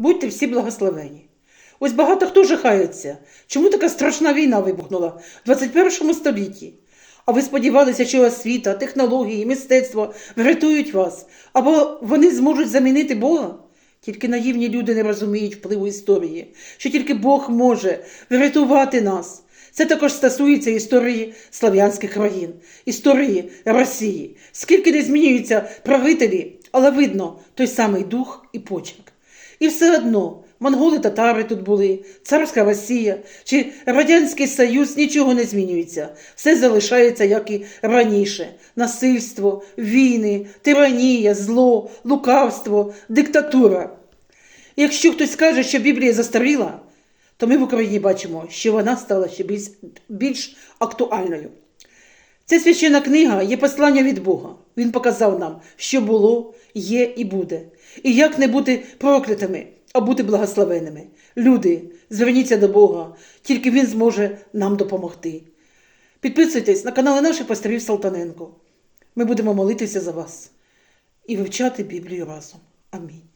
Будьте всі благословені. Ось багато хто жахається. Чому така страшна війна вибухнула в 21 столітті? А ви сподівалися, що освіта, технології, мистецтво врятують вас, або вони зможуть замінити Бога? Тільки наївні люди не розуміють впливу історії, що тільки Бог може врятувати нас. Це також стосується історії слав'янських країн, історії Росії. Скільки не змінюються правителі, але видно той самий дух і почерк. І все одно монголи татари тут були, царська Росія чи Радянський Союз нічого не змінюється. Все залишається, як і раніше: насильство, війни, тиранія, зло, лукавство, диктатура. Якщо хтось каже, що Біблія застаріла, то ми в Україні бачимо, що вона стала ще більш, більш актуальною. Ця священна книга є послання від Бога. Він показав нам, що було, є і буде. І як не бути проклятими, а бути благословеними. Люди, зверніться до Бога, тільки Він зможе нам допомогти. Підписуйтесь на канали наших пасторів Салтаненко. Ми будемо молитися за вас і вивчати Біблію разом. Амінь.